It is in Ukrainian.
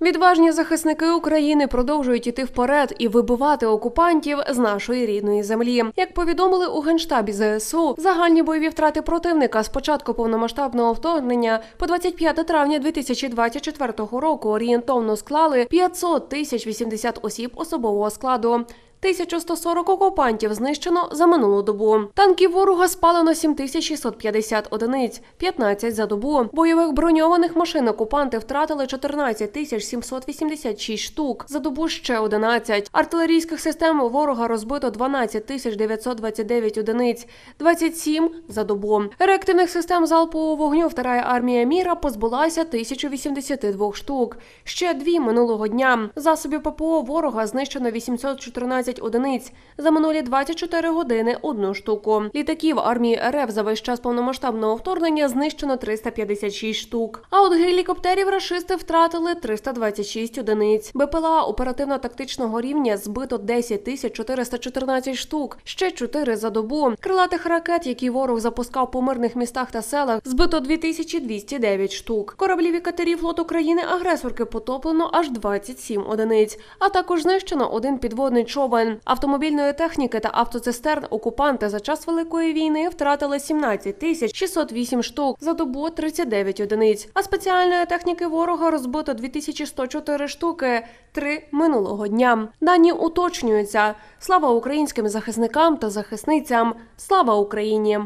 Відважні захисники України продовжують іти вперед і вибивати окупантів з нашої рідної землі. Як повідомили у генштабі ЗСУ, загальні бойові втрати противника з початку повномасштабного вторгнення по 25 травня 2024 року орієнтовно склали 500 тисяч 80 осіб особового складу. 1140 окупантів знищено за минулу добу. Танків ворога спалено 7650 одиниць, 15 за добу. Бойових броньованих машин окупанти втратили 14 тисяч 786 штук. За добу ще 11. Артилерійських систем ворога розбито 12 тисяч 929 одиниць, 27 за добу. Реактивних систем залпового вогню вторая армія міра позбулася 1082 штук. Ще дві минулого дня. Засобів ППО ворога знищено 814 одиниць. За минулі 24 години одну штуку. Літаків армії РФ за весь час повномасштабного вторгнення знищено 356 штук. А от гелікоптерів рашисти втратили 326 одиниць. БПЛА оперативно-тактичного рівня збито 10 тисяч 414 штук. Ще 4 за добу. Крилатих ракет, які ворог запускав по мирних містах та селах, збито 2209 штук. Кораблів і катерів флоту країни-агресорки потоплено аж 27 одиниць. А також знищено один підводний човен. Автомобільної техніки та автоцистерн окупанти за час великої війни втратили 17 тисяч 608 штук за добу 39 одиниць. А спеціальної техніки ворога розбито 2104 штуки. Три минулого дня. Дані уточнюються. Слава українським захисникам та захисницям. Слава Україні!